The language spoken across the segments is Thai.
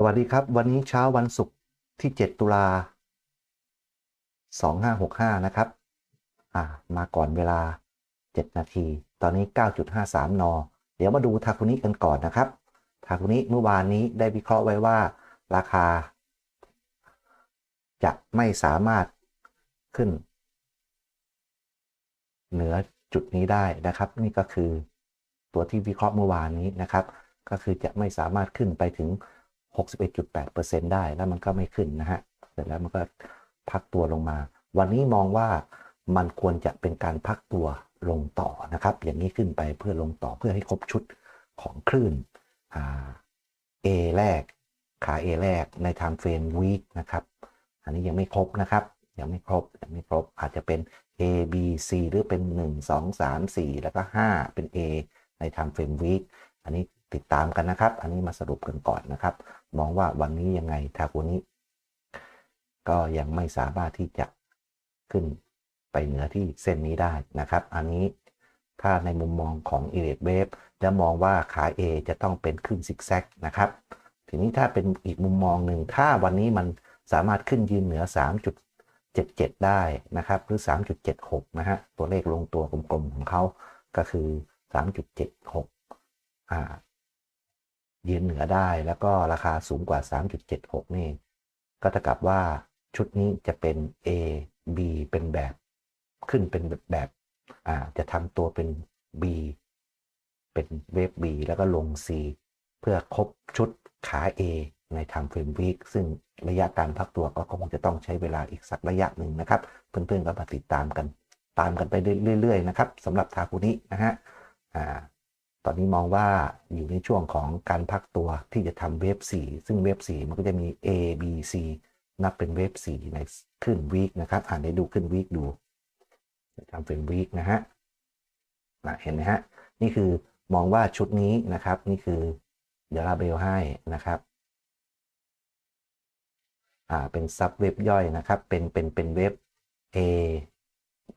สวัสดีครับ วันนี้เช้าวันศุกร์ที่ 7 ตุลา 2565 นะครับอ่ามาก่อนเวลา 7 นาที ตอนนี้ 9.53 น เดี๋ยวมาดูทาคุนิกันก่อนนะครับทาคุนิเมื่อวานนี้ได้วิเคราะห์ไว้ว่า ราคา จะไม่สามารถขึ้น เหนือจุดนี้ได้นะครับ นี่ก็คือตัวที่วิเคราะห์เมื่อวานนี้นะครับ ก็คือจะไม่สามารถขึ้นไปถึง 61.8%ได้แล้วมันก็ไม่ขึ้นนะฮะเสร็จแล้วมันก็พักตัวลงมา วันนี้มองว่ามันควรจะเป็นการพักตัวลงต่อนะครับ อย่างนี้ขึ้นไปเพื่อลงต่อเพื่อให้ครบชุดของคลื่น A แรก ขา A แรกใน time frame week นะครับ อันนี้ยังไม่ครบนะครับ ยังไม่ครบยังไม่ครบอาจจะเป็น A B C หรือเป็น 1 2 3 4 แล้วก็ 5 เป็น A ใน time frame week อันนี้ ติดตามกันนะครับ อันนี้มาสรุปกันก่อนนะครับ มองว่าวันนี้ยังไงทาโกนี้ก็ยังไม่สามารถที่จะขึ้นไปเหนือที่เส้นนี้ได้นะครับ อันนี้ถ้าในมุมมองของ i อ w a v e จะมองว่าขา A จะต้องเป็นขึ้นซิกแซกนะครับ ทีนี้ถ้าเป็นอีกมุมมองหนึ่ง ถ้าวันนี้มันสามารถขึ้นยืนเหนือ 3.77 ได้นะครับ หรือ 3.76 นะฮะ ตัวเลขลงตัวกลมๆของเขาก็คือ 3.76 อ่า ยืนเหนือได้ แล้วก็ราคาสูงกว่า 3.76 นี่ ก็เท่ากับว่าชุดนี้จะเป็น A B เป็นแบบ ขึ้นเป็นแบบอ่าจะทำตัวเป็น B เป็นเวฟ B แล้วก็ลง C เพื่อครบชุดขา A ในทำเฟรมวีคซึ่งระยะการพักตัวก็คงจะต้องใช้เวลาอีกสักระยะหนึ่งนะครับ เพื่อนๆก็มาติดตามกัน ตามกันไปเรื่อยๆนะครับสำหรับทาคุนินะฮะอ่า ตอนนี้มองว่าอยู่ในช่วงของการพักตัวที่จะทำเวฟ4ซึ่งเวฟ4มันก็จะมี A B C นับเป็นเวฟ4ในขึ้นวีคนะครับ อ่านได้ดูขึ้นวีคดูทำเป็นวีคนะฮะเห็นไหมฮะ นี่คือมองว่าชุดนี้นะครับ นี่คือเดี๋ยวลาเบลให้นะครับอ่าเป็นซับเว็บย่อยนะครับ เป็นเป็นเป็นเว็บ A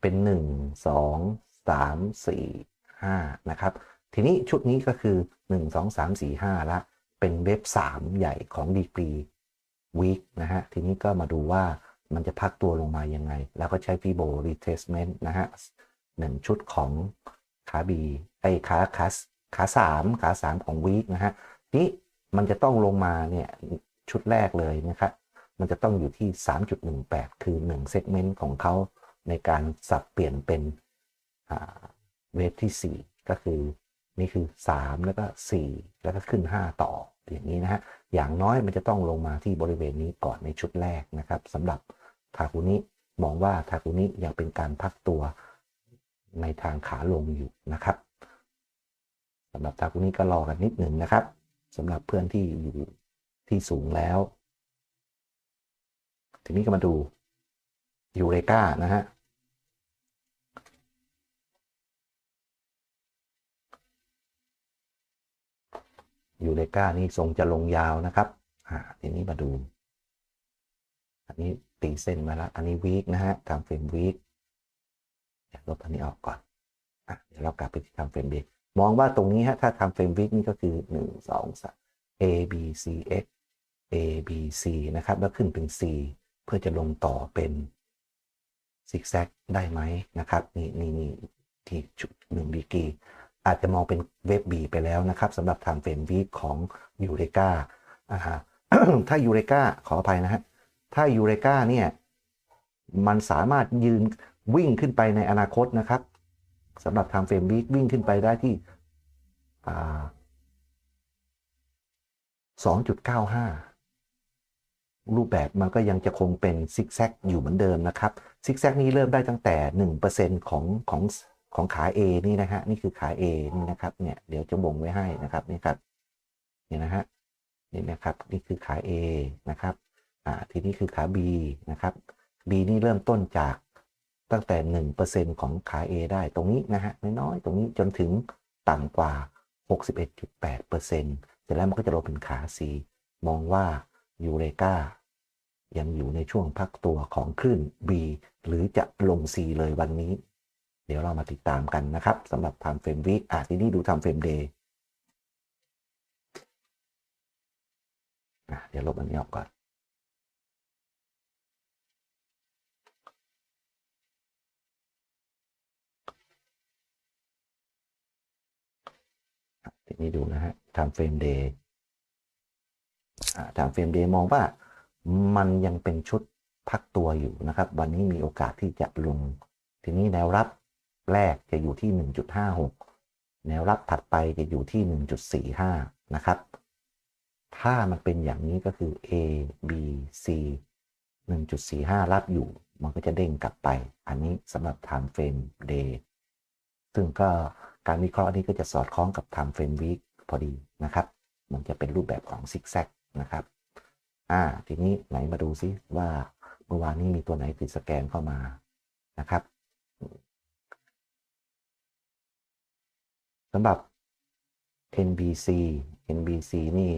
เป็น 1 2 3 4 5 นะครับ ทีนี้ชุดนี้ก็คือ 1 2 3 4 5 ละ เป็นเว็บ 3 ใหญ่ของดีกรีวีคนะฮะ ทีนี้ก็มาดูว่ามันจะพักตัวลงมายังไง แล้วก็ใช้ฟีโบรีเทสเมนต์นะฮะหนึ่งชุดของขาบีไอขาขาขาสามขาสามของวีคนะฮะนี้มันจะต้องลงมาเนี่ยชุดแรกเลยนะครับมันจะต้องอยู่ที่ 3.18 คือ1เซกเมนต์ของเขาในการสับเปลี่ยนเป็นเวฟที่ 4 ก็คือ นี่คือ 3 แล้วก็ 4 แล้วก็ขึ้น 5 ต่ออย่างนี้นะฮะอย่างน้อยมันจะต้องลงมาที่บริเวณนี้ก่อนในชุดแรกนะครับสำหรับทาคุนิมองว่าทาคุนิยังเป็นการพักตัวในทางขาลงอยู่นะครับสำหรับทาคุนิก็รอกันนิดหนึ่งนะครับสำหรับเพื่อนที่อยู่ที่สูงแล้ว ทีนี้ก็มาดูยูเรกานะฮะ ยูเรกานี่ทรงจะลงยาวนะครับอ่าทีนี้มาดู อันนี้ตีเส้นมาแล้ว อันนี้วีคนะฮะทำเฟรมวีคลบอันนี้ออกก่อนอะเดี๋ยวเรากลับไปที่ทำเฟรมวีคมองว่าตรงนี้ฮะถ้าทำเฟรมวีคนี่ก็คือ1 2 3 A B C X A B C นะครับ แล้วขึ้นเป็น C เพื่อจะลงต่อเป็นซิกแซกได้ไหมนะครับ นี่นี่นี่ที่จุดหนึ่งดีกี อาจจะมองเป็นเว็บบีไปแล้วนะครับสำหรับทำเฟรมวีคของยูเรกาถ้ายูเรกาขออภัยนะฮะถ้ายูเรกาเนี่ยมันสามารถยืนวิ่งขึ้นไปในอนาคตนะครับสำหรับทำเฟรมวีควิ่งขึ้นไปได้ที่2.95 รูปแบบมันก็ยังจะคงเป็นซิกแซกอยู่เหมือนเดิมนะครับซิกแซกนี้เริ่มได้ตั้งแต่ 1%ของของ ของขา A นี่นะฮะนี่คือขา A นี่นะครับเนี่ยเดี๋ยวจะบ่งไว้ให้นะครับนี่ครับนี่นะฮะนี่นะครับนี่คือขา A นะครับอ่าทีนี้คือขา B นะครับ B นี่เริ่มต้นจากตั้งแต่ 1%ของขา A ได้ตรงนี้นะฮะน้อยๆตรงนี้จนถึงต่ำกว่า 61.8%เสร็จแล้วมันก็จะลงเป็นขา C มองว่ายูเรกายังอยู่ในช่วงพักตัวของคลื่น B หรือจะลง C เลยวันนี้ ดี๋ยวเรามาติดตามกันนะครับสำหรับ time frame week อะทีนี้ดู time frame day อะเดี๋ยวลบอันนี้ออกก่อน ทีนี้ดูนะฮะ time frame day อ่า time frame day มองว่ามันยังเป็นชุดพักตัวอยู่นะครับ วันนี้มีโอกาสที่จะลง ทีนี้แนวรับ แรกจะอยู่ที่ 1.56 แนวรับถัดไปจะอยู่ที่ 1.45 นะครับ ถ้ามันเป็นอย่างนี้ก็คือ A B C 1.45 รับอยู่ มันก็จะเด้งกลับไป อันนี้สำหรับ time frame day ซึ่งก็การวิเคราะห์นี้ก็จะสอดคล้องกับ time frame week พอดีนะครับ มันจะเป็นรูปแบบของซิกแซกนะครับอ่าทีนี้ไหนมาดูซิว่าเมื่อวานนี้มีตัวไหนติดสแกนเข้ามานะครับ สำหรับ NBC NBC นี่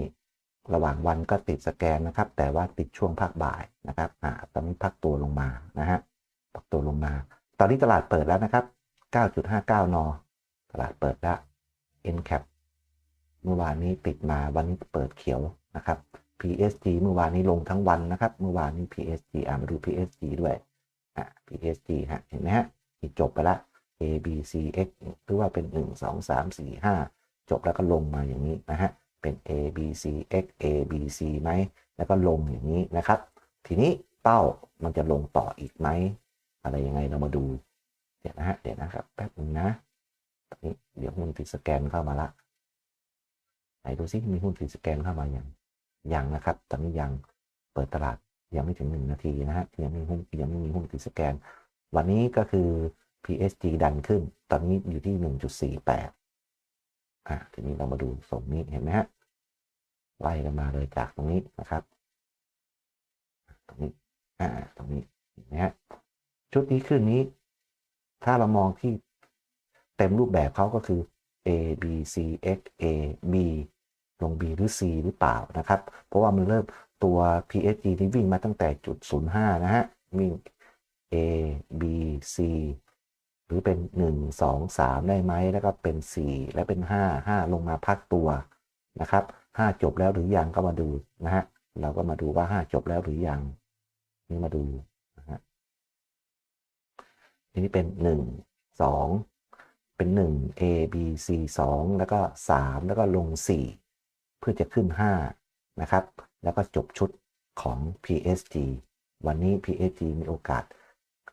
ระหว่างวันก็ติดสแกนนะครับ แต่ว่าติดช่วงภาคบ่ายนะครับอ่าตอนนี้พักตัวลงมานะฮะพักตัวลงมา ตอนนี้ตลาดเปิดแล้วนะครับ 9.59 น ตลาดเปิดแล้ว NCAP เมื่อวานนี้ปิดมาวันนี้เปิดเขียวนะครับ PSG เมื่อวานนี้ลงทั้งวันนะครับ เมื่อวานนี้ PSG อ่ามาดู PSG ด้วยอ่า PSG ฮะเห็นไหมฮะจบไปละ A B C X หรือว่าเป็น 1 2 3 4 5 จบแล้วก็ลงมาอย่างนี้นะฮะ เป็น A B C X A B C ไหม แล้วก็ลงอย่างนี้นะครับ ทีนี้เป้ามันจะลงต่ออีกไหม อะไรยังไงเรามาดู เดี๋ยวนะฮะ เดี๋ยวนะครับ แป๊บนึงนะ ตอนนี้เดี๋ยวหุ้นติดสแกนเข้ามาละ ไหนดูซิมีหุ้นติดสแกนเข้ามาอย่างยังนะครับ ตอนนี้ยังเปิดตลาดยังไม่ถึง 1 นาทีนะฮะ ยังไม่หุ้นยังไม่มีหุ้นติดสแกน วันนี้ก็คือ PSG ดันขึ้น ตอนนี้อยู่ที่ 1.48 อ่าทีนี้เรามาดูส่งนี้เห็นไหมฮะ ไล่กันมาเลยจากตรงนี้นะครับ ตรงนี้ อ่า ตรงนี้ เห็นไหมฮะ ชุดนี้ขึ้นนี้ ถ้าเรามองที่เต็มรูปแบบเขาก็คือ A B C X A B ลง B หรือ C หรือเปล่านะครับ เพราะว่ามันเริ่มตัว PSG ที่วิ่งมาตั้งแต่จุด 05 นะฮะ วิ่ง A B C รือเป็น 1 2 3 ได้ไหมแล้วก็เป็น 4 และเป็น 5 5 ลงมาพักตัวนะครับ 5 จบแล้วหรือยังก็มาดูนะฮะเราก็มาดูว่า 5 จบแล้วหรือยัง นี่มาดูนะฮะทีนี้เป็น 1 2 เป็น 1 A B C 2 แล้วก็ 3 แล้วก็ลง 4 เพื่อจะขึ้น 5 นะครับ แล้วก็จบชุดของ PSG วันนี้ PSG มีโอกาส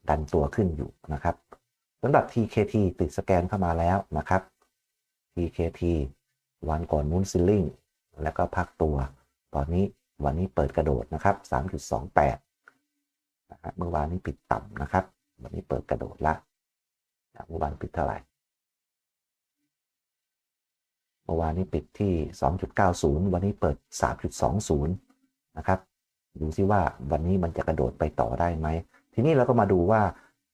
ดันตัวขึ้นอยู่นะครับ สำหรับ TKT ติดสแกนเข้ามาแล้วนะครับ TKT วันก่อนมุนซิลลิงแล้วก็พักตัว ตอนนี้วันนี้เปิดกระโดดนะครับ 3.28นะเมื่อวานนี้ปิดต่ำนะครับ วันนี้เปิดกระโดดละเมื่อวานปิดเท่าไหร่ เมื่อวานนี้ปิดที่ 2.90 วันนี้เปิด 3.20 นะครับ ดูซิว่าวันนี้มันจะกระโดดไปต่อได้ไหม ทีนี้เราก็มาดูว่า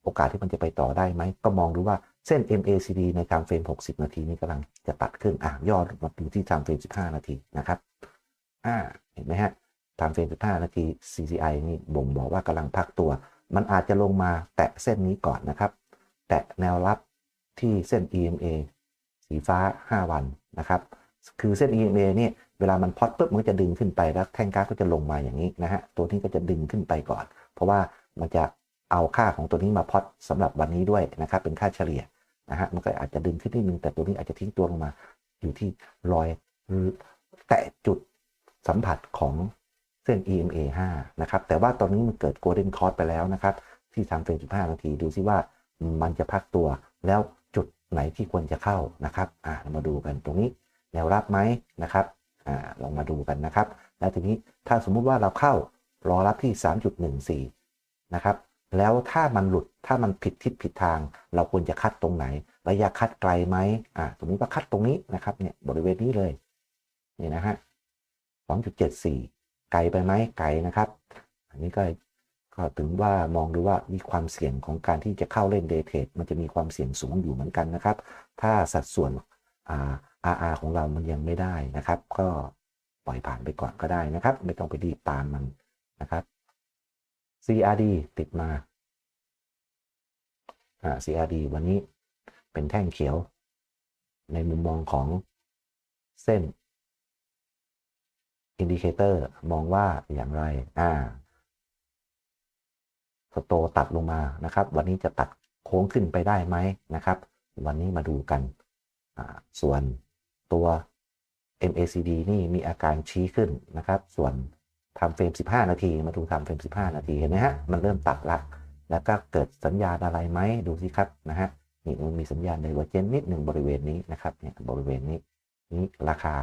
โอกาสที่มันจะไปต่อได้ไหม ก็มองดูว่าเส้น MACD ในทม์เฟรม 60 นาทีนี้กำลังจะตัดขึ้นอะย่อมาดูที่ทม์เฟรม 15 นาทีนะครับอ่าเห็นไหมฮะทม์เฟรม 15 นาที CCI นี่บ่งบอกว่ากำลังพักตัว มันอาจจะลงมาแตะเส้นนี้ก่อนนะครับ แตะแนวรับที่เส้น EMA สีฟ้า 5 วันนะครับ คือเส้น EMA เนี่ยเวลามันพอตปุ๊บมันก็จะดึงขึ้นไปแล้วแท่งกราฟก็จะลงมาอย่างนี้นะฮะ ตัวนี้ก็จะดึงขึ้นไปก่อน เพราะว่ามันจะ เอาค่าของตัวนี้มาพอตสำหรับวันนี้ด้วยนะครับ เป็นค่าเฉลี่ยนะฮะมันก็อาจจะดึงขึ้นนิดนึง แต่ตัวนี้อาจจะทิ้งตัวลงมา อยู่ที่รอยแตะจุดสัมผัสของเส้น EMA 5 นะครับ แต่ว่าตอนนี้มันเกิด Golden Cross ไปแล้วนะครับ ที่ทำเฟรม15 นาที ดูซิว่ามันจะพักตัว แล้วจุดไหนที่ควรจะเข้านะครับอ่ามาดูกันตรงนี้ แนวรับไหมนะครับอ่าลองมาดูกันนะครับ แล้วทีนี้ถ้าสมมุติว่าเราเข้ารอรับที่ 3.14 นะครับ แล้วถ้ามันหลุดถ้ามันผิดทิศผิดทาง เราควรจะคัดตรงไหน ระยะคัดไกลไหมอ่าสมมติว่าคัดตรงนี้นะครับเนี่ยบริเวณนี้เลยนี่นะฮะ2.74ไกลไปไหมไกลนะครับ อันนี้ก็ก็ถึงว่ามองดูว่ามีความเสี่ยงของการที่จะเข้าเล่นเดเทรดมันจะมีความเสี่ยงสูงอยู่เหมือนกันนะครับ ถ้าสัดส่วนอ่า RR ของเรามันยังไม่ได้นะครับ ก็ปล่อยผ่านไปก่อนก็ได้นะครับ ไม่ต้องไปรีบตามมันนะครับ CRD ติดมาอ่า CRD วันนี้เป็นแท่งเขียว ในมุมมองของเส้นอินดิเคเตอร์มองว่าอย่างไร อ่า สโตตัดลงมานะครับ วันนี้จะตัดโค้งขึ้นไปได้ไหมนะครับ วันนี้มาดูกัน ส่วนตัว MACD นี่มีอาการชี้ขึ้นนะครับ ส่วน ทำเฟรม 15 นาที มาดูทำเฟรม 15 นาที เห็นไหมฮะ มันเริ่มตัดละ แล้วก็เกิดสัญญาณอะไรไหม ดูสิครับนะฮะ นี่มันมีสัญญาณในวอร์เจนนิดหนึ่งบริเวณนี้นะครับ เนี่ยบริเวณนี้ นี้ราคา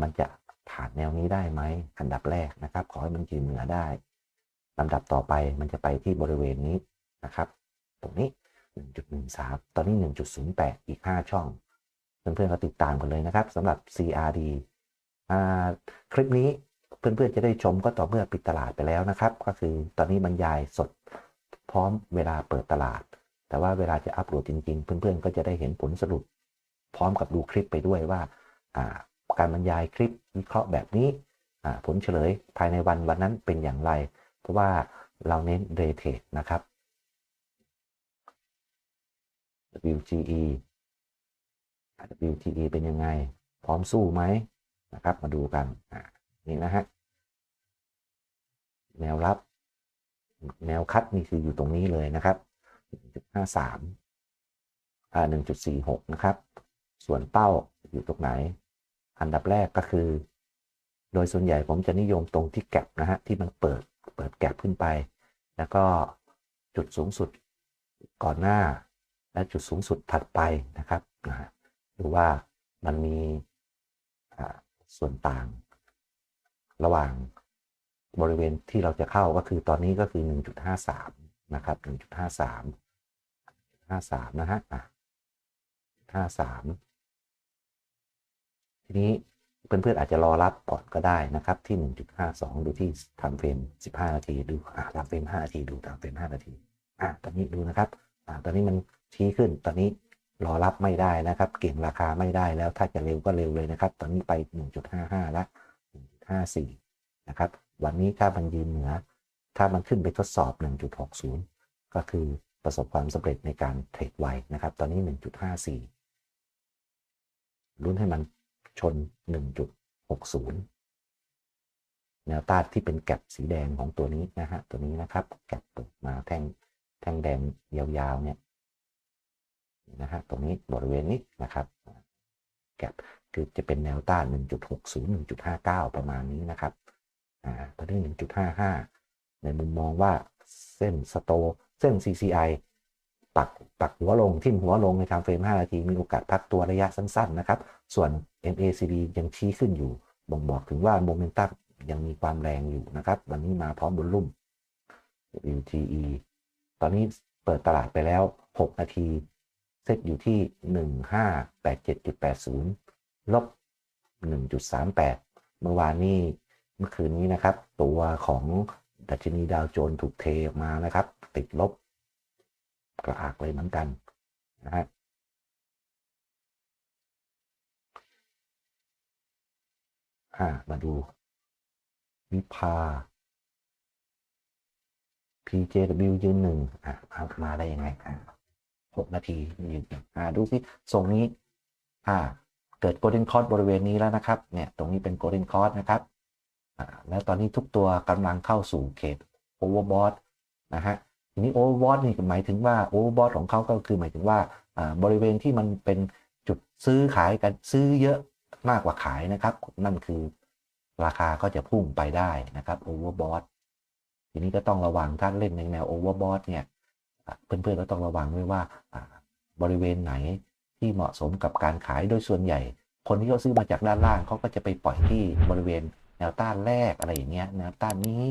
มันจะผ่านแนวนี้ได้ไหม อันดับแรกนะครับ ขอให้มันยืนเหนือได้ลำดับต่อไปมันจะไปที่บริเวณนี้นะครับ ตรงนี้ 1.13 ตอนนี้ 1.08 อีก 5 ช่อง เพื่อนๆก็ติดตามกันเลยนะครับสำหรับ CRD คลิปนี้ เพื่อนๆจะได้ชมก็ต่อเมื่อปิดตลาดไปแล้วนะครับ ก็คือตอนนี้บรรยายสดพร้อมเวลาเปิดตลาด แต่ว่าเวลาจะอัปโหลดจริงๆ เพื่อนๆ ก็จะได้เห็นผลสรุป พร้อมกับดูคลิปไปด้วยว่าการบรรยายคลิปวิเคราะห์แบบนี้ผลเฉลยภายในวันวันนั้นเป็นอย่างไร เพราะว่าเราเน้นเดเทนะครับ WGE WGE เป็นยังไง พร้อมสู้ไหมนะครับ มาดูกัน นี่นะฮะแนวรับ แนวคัดนี่คืออยู่ตรงนี้เลยนะครับ 1.53 อ่า 1.46 นะครับ ส่วนเป้าอยู่ตรงไหน อันดับแรกก็คือ โดยส่วนใหญ่ผมจะนิยมตรงที่แก็บนะฮะ ที่มันเปิด เปิดแก็บขึ้นไป แล้วก็จุดสูงสุดก่อนหน้า และจุดสูงสุดถัดไปนะครับนะดูว่ามันมีส่วนต่าง ระหว่างบริเวณที่เราจะเข้าก็คือตอนนี้ก็คือ 1.53 นะครับ 1.53 53 นะฮะ53 ทีนี้เพื่อนๆอาจจะรอรับก่อนก็ได้นะครับ ที่ 1.52 ดูที่ทำเฟรม 15 นาที ดูทำเฟรม 5 นาที ดูทำเฟรม 5 นาที อะ ตอนนี้ดูนะครับ อ่าตอนนี้มันชี้ขึ้น ตอนนี้รอรับไม่ได้นะครับ เก่งราคาไม่ได้แล้ว ถ้าจะเร็วก็เร็วเลยนะครับ ตอนนี้ไป 1.55 แล้ว 1.54 นะครับ วันนี้ถ้ามันยืนเหนือ ถ้ามันขึ้นไปทดสอบ 1.60 ก็คือประสบความสำเร็จในการเทรดไวนะครับ ตอนนี้ 1.54ลุ้นให้มันชน 1.60 แนวต้านที่เป็นแก็บสีแดงของตัวนี้นะฮะ ตัวนี้นะครับ แก็บเปิดมาแท่งแท่งแดงยาวๆเนี่ยนะฮะตรงนี้บริเวณนี้นะครับแกลบ คือจะเป็นแนวต้าน 1.60 1.59 ประมาณนี้นะครับอ่าตอนนี้ 1.55 ในมุมมองว่าเส้นสโตเส้น CCI ปักปักหัวลงทิ่มหัวลงในทางเฟรม 5 นาที มีโอกาสพักตัวระยะสั้นๆนะครับ ส่วน MACD ยังชี้ขึ้นอยู่ บ่งบอกถึงว่าโมเมนตัมยังมีความแรงอยู่นะครับ วันนี้มาพร้อมบนลุ่ม WTE ตอนนี้เปิดตลาดไปแล้ว 6 นาที เซตอยู่ที่ 1587.80 ลบ 1.38 เมื่อวานนี้เมื่อคืนนี้นะครับ ตัวของดัชนีดาวโจนส์ถูกเทออกมานะครับ ติดลบกระอักเลยเหมือนกันนะฮะมาดู วิภา PJW ยืนหนึ่งอะมาได้ยังไงอะ6นาทียืนอ่าดูสิทรงนี้อ่า เกิดโกลเด้นคอร์สบริเวณนี้แล้วนะครับเนี่ยตรงนี้เป็นโกลเด้นคอร์สนะครับแล้วตอนนี้ทุกตัวกำลังเข้าสู่เขตโอเวอร์บอทนะฮะทีนี้โอเวอร์บอทนี่หมายถึงว่าโอเวอร์บอทของเขาก็คือหมายถึงว่าอ่าบริเวณที่มันเป็นจุดซื้อขายกันซื้อเยอะมากกว่าขายนะครับ นั่นคือราคาก็จะพุ่งไปได้นะครับโอเวอร์บอททีนี้ก็ต้องระวังถ้าเล่นในแนวโอเวอร์บอทเนี่ยเพื่อนๆก็ต้องระวังด้วยว่าบริเวณไหน ที่เหมาะสมกับการขายโดยส่วนใหญ่ คนที่เขาซื้อมาจากด้านล่างเขาก็จะไปปล่อยที่บริเวณแนวต้านแรกอะไรอย่างเงี้ยแนวต้านนี้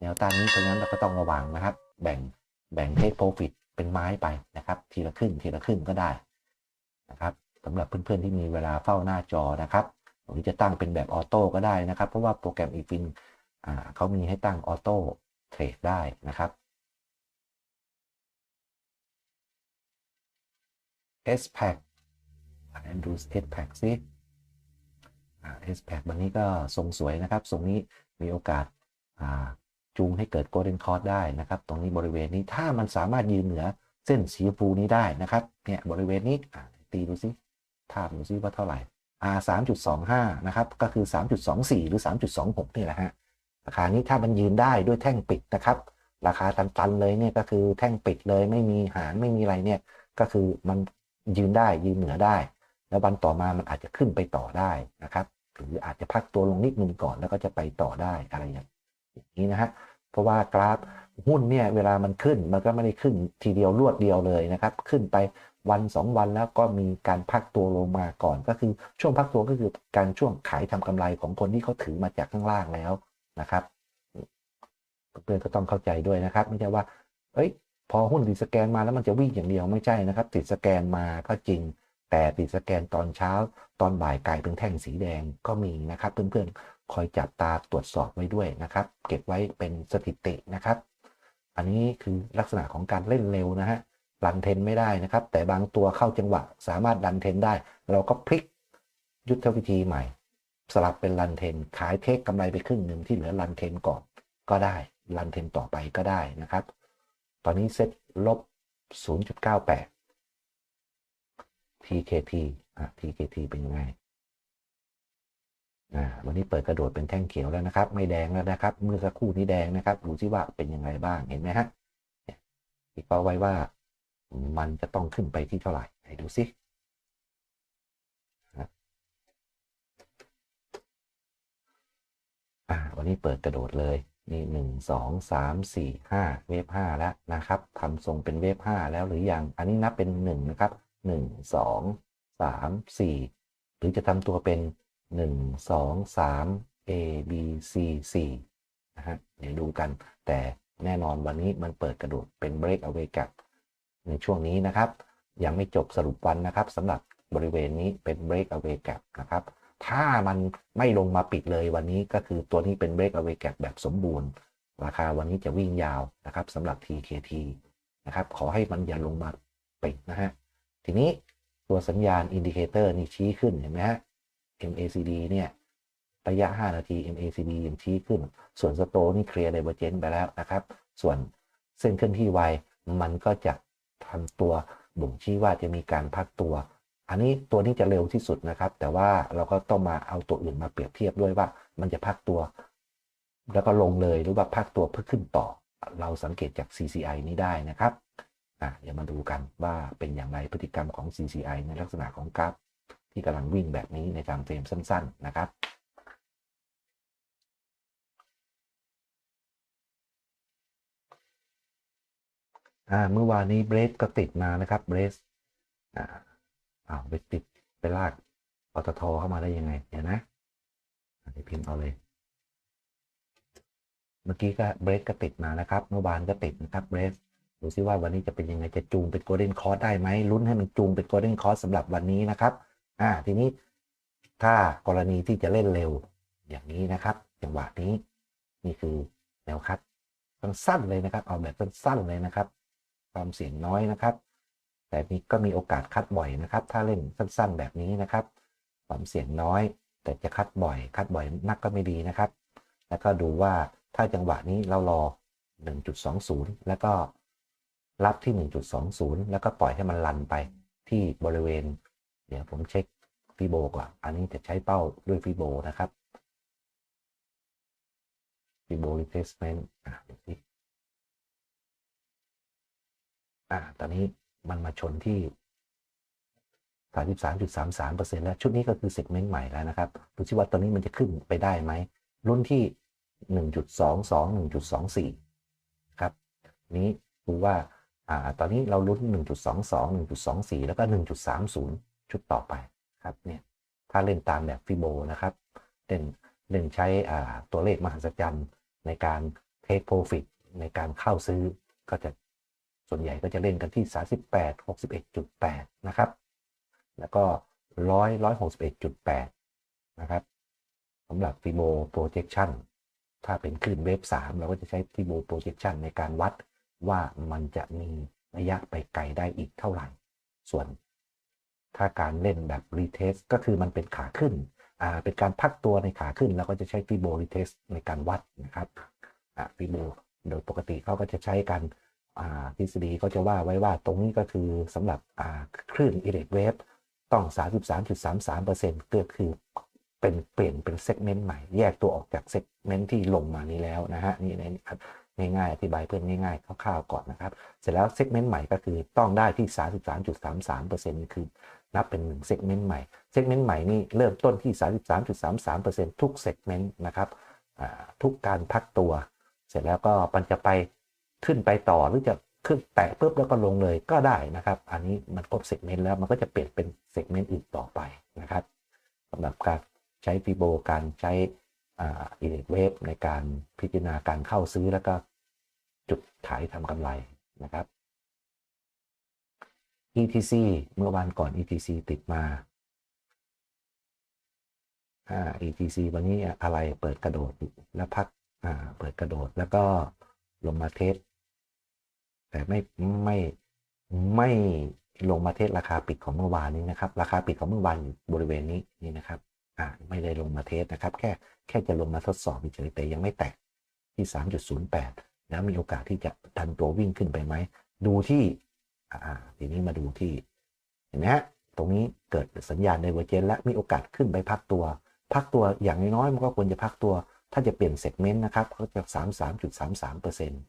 แนวต้านนี้เพราะงั้นเราก็ต้องระวังนะครับ แบ่งแบ่งเทคโปรฟิตเป็นไม้ไปนะครับ ทีละครึ่งทีละครึ่งก็ได้นะครับสำหรับเพื่อนๆที่มีเวลาเฝ้าหน้าจอนะครับหรือจะตั้งเป็นแบบออโต้ก็ได้นะครับ เพราะว่าโปรแกรมอีฟินเขามีให้ตั้งออโต้เทรดได้นะครับ S pack แอนดู S pack ซิ S pack วันนี้ก็ทรงสวยนะครับทรงนี้มีโอกาสจูงให้เกิด golden cross ได้นะครับ ตรงนี้บริเวณนี้ถ้ามันสามารถยืนเหนือเส้นสีฟูนี้ได้นะครับเนี่ยบริเวณนี้ตีดูซิทาบดูซิว่าเท่าไหร่ R 3.25นะครับก็คือ3.24หรือ3.26นี่แหละฮะราคานี้ถ้ามันยืนได้ด้วยแท่งปิดนะครับ ราคาตันๆเลยเนี่ยก็คือแท่งปิดเลยไม่มีหารไม่มีอะไรเนี่ยก็คือมัน ยืนได้ยืนเหนือได้ แล้ววันต่อมามันอาจจะขึ้นไปต่อได้นะครับ หรืออาจจะพักตัวลงนิดนึงก่อนแล้วก็จะไปต่อได้อะไรอย่างนี้นะฮะเพราะว่ากราฟหุ้นเนี่ยเวลามันขึ้นมันก็ไม่ได้ขึ้นทีเดียวรวดเดียวเลยนะครับ ขึ้นไปวัน 2 วันแล้วก็มีการพักตัวลงมาก่อน ก็คือช่วงพักตัวก็คือการช่วงขายทำกำไรของคนที่เขาถือมาจากข้างล่างแล้วนะครับเพื่อนๆก็ต้องเข้าใจด้วยนะครับ ไม่ใช่ว่า เอ้ย พอหุ้นติดสแกนมาแล้วมันจะวิ่งอย่างเดียวไม่ใช่นะครับ ติดสแกนมาก็จริง แต่ติดสแกนตอนเช้า ตอนบ่ายกลายเป็นแท่งสีแดงก็มีนะครับเพื่อนๆคอยจับตาตรวจสอบไว้ด้วยนะครับ เก็บไว้เป็นสถิตินะครับ อันนี้คือลักษณะของการเล่นเร็วนะฮะรันเทนไม่ได้นะครับ แต่บางตัวเข้าจังหวะสามารถรันเทนได้ เราก็พลิกยุทธวิธีใหม่ สลับเป็นรันเทน ขายเทคกำไรไปครึ่งหนึ่งที่เหลือรันเทนก่อนก็ได้รันเทนต่อไปก็ได้นะครับ ตอนนี้เซ็ตลบ 0.98 TKT อะ TKT เป็นยังไงอ่าวันนี้เปิดกระโดดเป็นแท่งเขียวแล้วนะครับ ไม่แดงแล้วนะครับ เมื่อสักครู่นี้แดงนะครับ ดูซิว่าเป็นยังไงบ้างเห็นไหมฮะอีกเป้าไว้ว่ามันจะต้องขึ้นไปที่เท่าไหร่ไหนดูซิอ่าวันนี้เปิดกระโดดเลย นี่หนึ่งสองสามสี่ห้าเวฟห้าแล้วนะครับทำทรงเป็นเวฟห้าแล้วหรือยัง อันนี้นับเป็นหนึ่งนะครับหนึ่งสองสามสี่หรือจะทำตัวเป็นหนึ่งสองสาม A B C สี่นะฮะเดี๋ยวดูกัน แต่แน่นอนวันนี้มันเปิดกระโดดเป็น break away gap ในช่วงนี้นะครับ ยังไม่จบสรุปวันนะครับสำหรับบริเวณนี้เป็น break away gap นะครับ ถ้ามันไม่ลงมาปิดเลยวันนี้ก็คือตัวนี้เป็น break away gap แบบสมบูรณ์ ราคาวันนี้จะวิ่งยาวนะครับสำหรับ TKT นะครับ ขอให้มันอย่าลงมาปิดนะฮะ ทีนี้ตัวสัญญาณอินดิเคเตอร์นี่ชี้ขึ้นเห็นไหมฮะ MACD เนี่ยระยะ 5 นาที MACD ยังชี้ขึ้น ส่วนสโตนี่เคลียร์ไดเวอร์เจนไปแล้วนะครับ ส่วนเส้นเคลื่อนที่ไวมันก็จะทำตัวบ่งชี้ว่าจะมีการพักตัว อันนี้ตัวนี้จะเร็วที่สุดนะครับ แต่ว่าเราก็ต้องมาเอาตัวอื่นมาเปรียบเทียบด้วยว่า มันจะพักตัว แล้วก็ลงเลยหรือว่าพักตัวเพื่อขึ้นต่อ เราสังเกตจาก CCI นี้ได้นะครับอะเดี๋ยวมาดูกันว่าเป็นอย่างไรพฤติกรรมของ CCI ในลักษณะของกราฟที่กำลังวิ่งแบบนี้ในทางเฟรมสั้น ๆ นะครับอ่าเมื่อวานนี้เบรสก็ติดมานะครับเบรส อ้าวไปติดไปลากปตทเข้ามาได้ยังไงเดี๋ยวนะอันนี้พิมพ์เอาเลย เมื่อกี้ก็เบรสก็ติดมานะครับ เมื่อวานก็ติดนะครับเบรสดูซิว่าวันนี้จะเป็นยังไงจะจูงเป็นโกลเด้นคอร์สได้ไหมลุ้นให้มันจูงเป็นโกลเด้นคอร์สสำหรับวันนี้นะครับอ่าทีนี้ถ้ากรณีที่จะเล่นเร็วอย่างนี้นะครับ จังหวะนี้นี่คือแนวคัดสั้นๆเลยนะครับ เอาแบบสั้นๆเลยนะครับ ความเสี่ยงน้อยนะครับ แต่นี้ก็มีโอกาสคัดบ่อยนะครับ ถ้าเล่นสั้นๆแบบนี้นะครับความเสี่ยงน้อย แต่จะคัดบ่อย คัดบ่อยนักก็ไม่ดีนะครับ แล้วก็ดูว่าถ้าจังหวะนี้เรารอ 1.20 แล้วก็รับที่ 1.20 แล้วก็ปล่อยให้มันลันไปที่บริเวณ เดี๋ยวผมเช็คฟีโบก่อน อันนี้จะใช้เป้าด้วยฟีโบนะครับฟีโบ retracement อะดูสิอ่าตอนนี้ มันมาชนที่33.33%แล้วชุดนี้ก็คือเซกเมนต์ใหม่แล้วนะครับดูชิว่าตอนนี้มันจะขึ้นไปได้ไหมรุ่นที่ 1.22 1.24 ครับนี้ดูว่าอ่าตอนนี้เราลุ้น 1.22 1.24 แล้วก็ 1.30 ชุดต่อไปครับเนี่ยถ้าเล่นตามแบบฟิโบนะครับเล่นเล่นใช้อ่าตัวเลขมหัศจรรย์ในการเทคโปรฟิตในการเข้าซื้อก็จะ ส่วนใหญ่ก็จะเล่นกันที่ 38 61.8 นะครับ แล้วก็ 100 161.8 นะครับสำหรับ FIBO projection ถ้าเป็นคลื่นเวฟ3 เราก็จะใช้ FIBO projection ในการวัดว่ามันจะมีระยะไปไกลได้อีกเท่าไหร่ ส่วน ถ้าการเล่นแบบ retest ก็คือมันเป็นขาขึ้นอ่าเป็นการพักตัวในขาขึ้นเราก็จะใช้ FIBO retest ในการวัดนะครับอ่า FIBO โดยปกติเขาก็จะใช้กัน ทฤษฎีก็จะว่าไว้ว่าตรงนี้ก็คือสำหรับคลื่นอิเล็กเวฟต้อง 33.33%ก็คือเป็นเปลี่ยนเป็นเซกเมนต์ใหม่ แยกตัวออกจากเซกเมนต์ที่ลงมานี้แล้วนะฮะนี่ในง่ายๆอธิบายเพื่อนง่ายๆคร่าวๆก่อนนะครับ เสร็จแล้วเซกเมนต์ใหม่ก็คือต้องได้ที่ 33.33%คือนับเป็น1เซกเมนต์ใหม่เซกเมนต์ใหม่นี่เริ่มต้นที่ 33.33%ทุกเซกเมนต์นะครับทุกการพักตัว เสร็จแล้วก็มันจะไป ขึ้นไปต่อหรือจะขึ้นแตะปุ๊บแล้วก็ลงเลยก็ได้นะครับ อันนี้มันครบเซกเมนต์แล้วมันก็จะเปลี่ยนเป็นเซกเมนต์อื่นต่อไปนะครับสำหรับการใช้ฟีโบการใช้อิเล็กเวฟในการพิจารณาการเข้าซื้อแล้วก็จุดขายทำกำไรนะครับ ETC เมื่อวานก่อน ETC ติดมา ETC วันนี้อะไรเปิดกระโดดแล้วพักเปิดกระโดดแล้วก็ลงมาเทส แต่ไม่ไม่ไม่ลงมาเทสราคาปิดของเมื่อวานนี้นะครับ ราคาปิดของเมื่อวานอยู่บริเวณนี้นี่นะครับอ่าไม่ได้ลงมาเทสนะครับ แค่แค่จะลงมาทดสอบเฉยแต่ยังไม่แตกที่ 3.08 แล้วมีโอกาสที่จะดันตัววิ่งขึ้นไปไหม ดูที่อ่าทีนี้มาดูที่เห็นไหมฮะตรงนี้เกิดสัญญาณในเวอร์เจนและมีโอกาสขึ้นไปพักตัว พักตัวอย่างน้อยๆมันก็ควรจะพักตัว ถ้าจะเปลี่ยนเซกเมนต์นะครับก็จะ 33.33%เนี่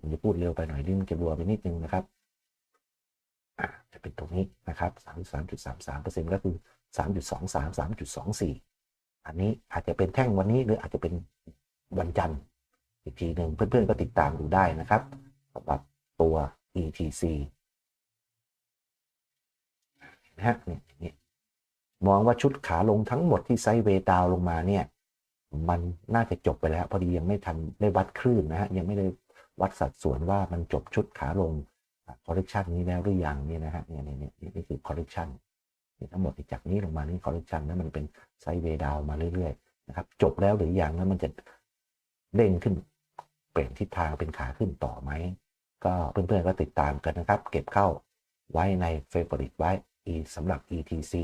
ผมจะพูดเร็วไปหน่อยนี่มันจะรัวไปนิดนึงนะครับจะเป็นตรงนี้นะครับ33.33%ก็คือ3.23 3.24อันนี้อาจจะเป็นแท่งวันนี้หรืออาจจะเป็นวันจันทร์อีกทีหนึ่งเพื่อนๆก็ติดตามดูได้นะครับสำหรับตัว ETC นะฮะนี่มองว่าชุดขาลงทั้งหมดที่ไซเวดาวลงมาเนี่ย มันน่าจะจบไปแล้ว พอดียังไม่ทันได้วัดคลื่นนะฮะยังไม่ได้ วัดสัดส่วนว่ามันจบชุดขาลงคอร์เรคชันนี้แล้วหรือยังนี่นะฮะเนี่ยนี่นี่นี่คือคอร์เรคชันนี่ทั้งหมดจากนี้ลงมานี่คอร์เรคชันแล้วมันเป็นไซเวดาวมาเรื่อยๆนะครับจบแล้วหรือยังแล้วมันจะเด้งขึ้นเปลี่ยนทิศทางเป็นขาขึ้นต่อไหมก็เพื่อนๆก็ติดตามกันนะครับ เก็บเข้าไว้ในเฟเวอริตไว้สำหรับ ETC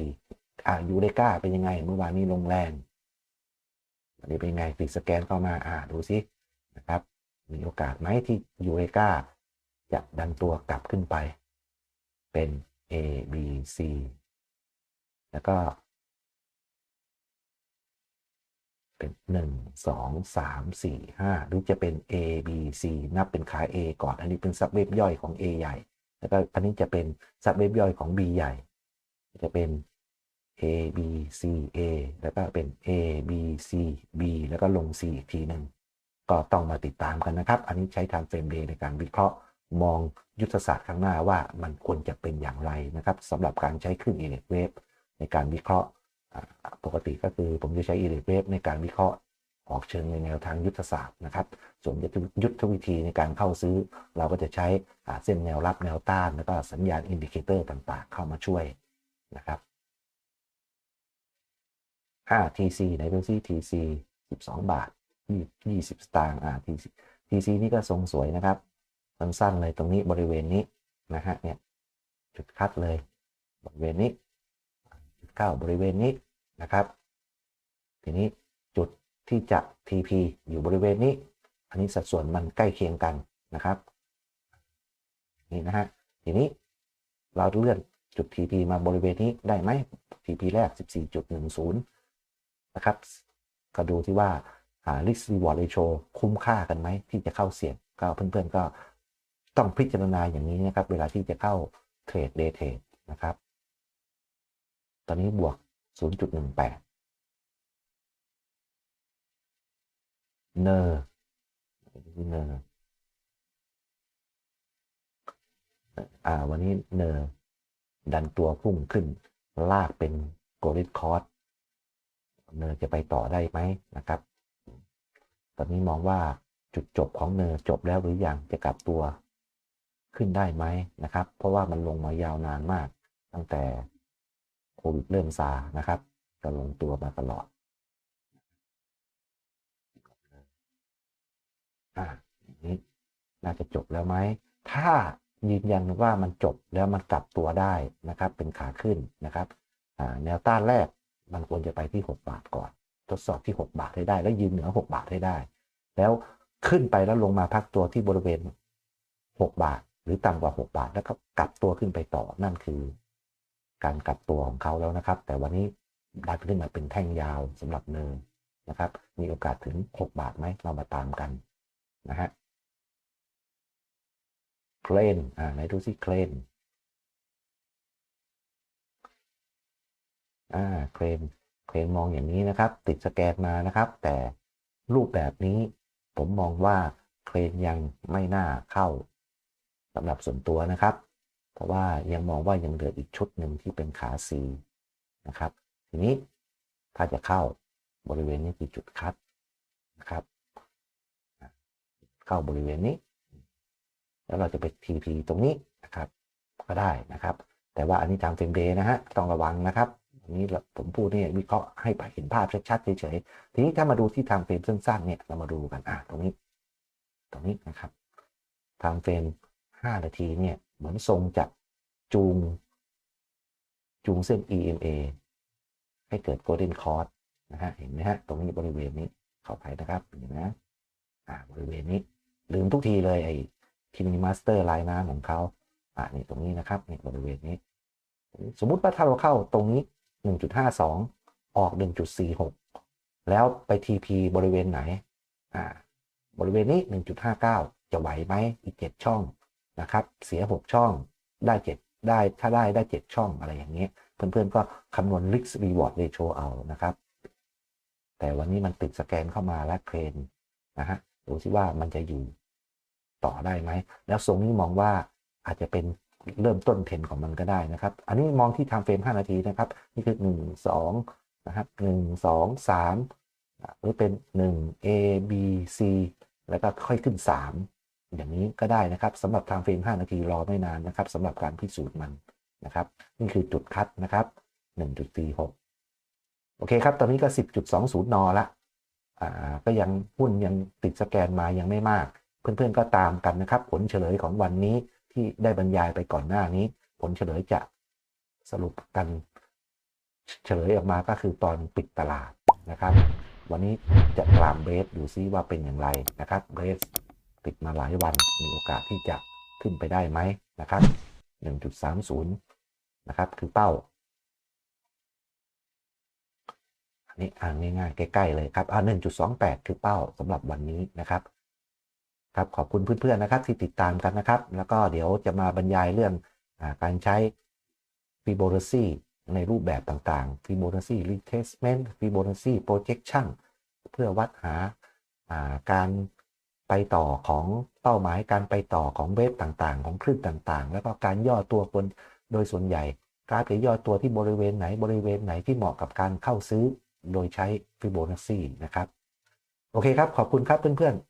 อ่ายูเดก้าเป็นยังไงเมื่อวานนี้ลงแรงวันนี้เป็นยังไงติดสแกนเข้ามาอ่าดูซินะครับ มีโอกาสไหมที่ยูเดก้าจะดันตัวกลับขึ้นไป เป็น A B C แล้วก็ เป็น 1 2 3 4 5 หรือจะเป็น A B C นับเป็นขา A ก่อน อันนี้เป็นซับเว็บย่อยของ A ใหญ่ แล้วก็อันนี้จะเป็นซับเว็บย่อยของ B ใหญ่ จะเป็น A B C A แล้วก็เป็น A B C B แล้วก็ลง C อีกทีหนึ่ง ก็ต้องมาติดตามกันนะครับ อันนี้ใช้ทำเฟรมเดย์ในการวิเคราะห์มองยุทธศาสตร์ข้างหน้าว่ามันควรจะเป็นอย่างไรนะครับสำหรับการใช้คลื่นอิเล็กเวฟในการวิเคราะห์ปกติก็คือผมจะใช้อิเล็กเวฟในการวิเคราะห์ออกเชิงในแนวทางยุทธศาสตร์นะครับ ส่วนยุทธวิธีในการเข้าซื้อ เราก็จะใช้เส้นแนวรับแนวต้าน แล้วก็สัญญาณอินดิเคเตอร์ต่างๆ เข้ามาช่วยนะครับ TC ไหนดูซิ TC 12 บาท 20สตางค์อ่า TC TC นี่ก็ทรงสวยนะครับสั้นๆเลยตรงนี้บริเวณนี้นะฮะเนี่ยจุดคัดเลยบริเวณนี้จุดเข้าบริเวณนี้นะครับ ทีนี้จุดที่จะ TP อยู่บริเวณนี้ อันนี้สัดส่วนมันใกล้เคียงกันนะครับนี่นะฮะทีนี้เราเลื่อนจุด TP มาบริเวณนี้ได้ไหม TP แรก 14.10 นะครับ ก็ดูที่ว่า risk reward ratio คุ้มค่ากันไหมที่จะเข้าเสี่ยงก็เพื่อนๆก็ต้องพิจารณาอย่างนี้นะครับ เวลาที่จะเข้าเทรดเดย์เทรดนะครับ ตอนนี้บวก 0.18 เนอร์เนอร์อ่าวันนี้เนอร์ดันตัวพุ่งขึ้น ลากเป็นโกลิดคอร์สเนอร์จะไปต่อได้ไหมนะครับ อนนี้มองว่าจุดจบของเนอร์จบแล้วหรืออยังจะกลับตัวขึ้นได้ไหมนะครับ เพราะว่ามันลงมายาวนานมาก ตั้งแต่โควิดเริ่มซานะครับก็ลงตัวมาตลอดอ่านี้น่าจะจบแล้วไหม ถ้ายืนยันว่ามันจบแล้วมันกลับตัวได้นะครับ เป็นขาขึ้นนะครับแนวต้านแรกมันควรจะไปที่ 6 บาทก่อน ทดสอบที่ 6 บาทให้ได้ แล้วยืนเหนือ 6 บาทให้ได้ แล้วขึ้นไปแล้วลงมาพักตัวที่บริเวณ 6 บาท หรือต่ำกว่า 6 บาทแล้วก็กลับตัวขึ้นไปต่อนั่นคือ การกลับตัวของเขาแล้วนะครับ แต่วันนี้ดันขึ้นมาเป็นแท่งยาวสำหรับเนินนะครับ มีโอกาสถึง 6 บาทไหมเรามาตามกันนะฮะเคลนอ่าไหนดูสิเคลนอ่าเคลน เคลนมองอย่างนี้นะครับ ติดสแกนมานะครับ แต่รูปแบบนี้ผมมองว่าเคลนยังไม่น่าเข้าสำหรับส่วนตัวนะครับ เพราะว่ายังมองว่ายังเหลืออีกชุดหนึ่งที่เป็นขา C นะครับ ทีนี้ถ้าจะเข้าบริเวณนี้คือจุดคัดนะครับ เข้าบริเวณนี้ แล้วเราจะไป TP ตรงนี้นะครับ ก็ได้นะครับ แต่ว่าอันนี้ตามเฟรมเดย์นะฮะต้องระวังนะครับ นี้ผมพูดนี่วิเคราะห์ให้เห็นภาพชัดๆเฉยๆทีนี้ถ้ามาดูที่ทางเฟรมสั้นๆเนี่ยเรามาดูกันอะตรงนี้ ตรงนี้นะครับทางเฟรม5นาทีเนี่ยเหมือนทรงจะจูง จูงเส้น EMA ให้เกิด Golden Cross นะฮะเห็นไหมฮะ ตรงนี้บริเวณนี้เข้าไปนะครับเห็นไหมอ่าบริเวณนี้ ลืมทุกทีเลยไอ้คินิมาสเตอร์ลายน้ำของเขาอ่านี่ตรงนี้นะครับนี่บริเวณนี้ สมมุติว่าถ้าเราเข้าตรงนี้ 1.52 ออก 1.46 แล้วไป TP บริเวณไหนอ่าบริเวณนี้ 1.59 จะไหวไหมอีก 7 ช่องนะครับ เสีย 6 ช่องได้ 7 ได้ถ้าได้ได้ 7 ช่องอะไรอย่างเงี้ยเพื่อนๆก็คำนวณ risk reward ratio เอานะครับ แต่วันนี้มันติดสแกนเข้ามาและเครนนะฮะดูซิว่ามันจะอยู่ต่อได้ไหม แล้วทรงนี้มองว่าอาจจะเป็น เริ่มต้นเทรนของมันก็ได้นะครับ อันนี้มองที่ time frame 5นาทีนะครับ นี่คือ 1 2 นะครับ 1 2 3 หรือเป็น 1 A B C แล้วก็ค่อยขึ้น 3 อย่างนี้ก็ได้นะครับสำหรับ time frame 5นาทีรอไม่นานนะครับสำหรับการพิสูจน์มันนะครับ นี่คือจุดคัดนะครับ 1.46 โอเคครับ ตอนนี้ก็ 10.20นละอ่าก็ยังหุ้นยังติดสแกนมายังไม่มาก เพื่อนๆก็ตามกันนะครับ ผลเฉลยของวันนี้ ที่ได้บรรยายไปก่อนหน้านี้ ผลเฉลยจะสรุปกันเฉลยออกมาก็คือตอนปิดตลาดนะครับ วันนี้จะตามเบสดูซิว่าเป็นอย่างไรนะครับเบสติดมาหลายวันมีโอกาสที่จะขึ้นไปได้ไหมนะครับ 1.30 นะครับ คือเป้า อันนี้อ่านง่ายๆใกล้ๆเลยครับอ่า1.28 คือเป้าสำหรับวันนี้นะครับ ครับขอบคุณเพื่อนๆนะครับที่ติดตามกันนะครับ แล้วก็เดี๋ยวจะมาบรรยายเรื่องอการใช้ Fibonacci ในรูปแบบต่างๆ Fibonacci retracement Fibonacci projection เพื่อวัดหาการไปต่อของเป้าหมายการไปต่อของเวฟต่างๆ ของคลื่นต่างๆ แล้วก็การย่อตัวคนโดยส่วนใหญ่กราฟจะย่อตัวที่บริเวณไหนบริเวณไหนที่เหมาะกับการเข้าซื้อ โดยใช้ Fibonacci นะครับ โอเคครับ ขอบคุณครับเพื่อนๆ